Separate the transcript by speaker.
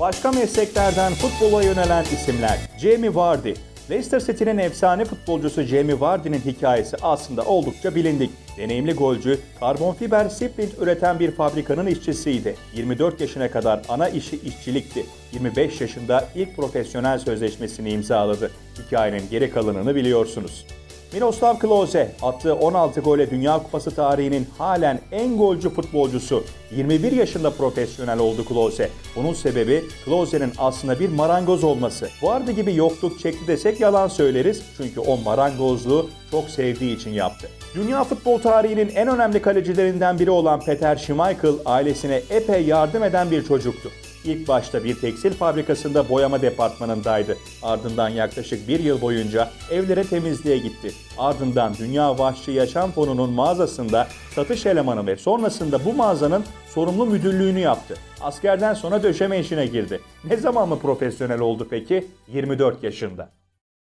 Speaker 1: Başka mesleklerden futbola yönelen isimler. Jamie Vardy. Leicester City'nin efsane futbolcusu Jamie Vardy'nin hikayesi aslında oldukça bilindik. Deneyimli golcü, karbon fiber splint üreten bir fabrikanın işçisiydi. 24 yaşına kadar ana işi işçilikti. 25 yaşında ilk profesyonel sözleşmesini imzaladı. Hikayenin geri kalanını biliyorsunuz. Miroslav Klose attığı 16 gole Dünya Kupası tarihinin halen en golcü futbolcusu. 21 yaşında profesyonel oldu Klose. Bunun sebebi Klose'nin aslında bir marangoz olması. Vardı gibi yokluk çekti desek yalan söyleriz çünkü o marangozluğu çok sevdiği için yaptı. Dünya futbol tarihinin en önemli kalecilerinden biri olan Peter Schmeichel ailesine epey yardım eden bir çocuktu. İlk başta bir tekstil fabrikasında boyama departmanındaydı. Ardından yaklaşık bir yıl boyunca evlere temizliğe gitti. Ardından Dünya Vahşi Yaşam Fonu'nun mağazasında satış elemanı ve sonrasında bu mağazanın sorumlu müdürlüğünü yaptı. Askerden sonra döşeme işine girdi. Ne zaman mı profesyonel oldu peki? 24 yaşında.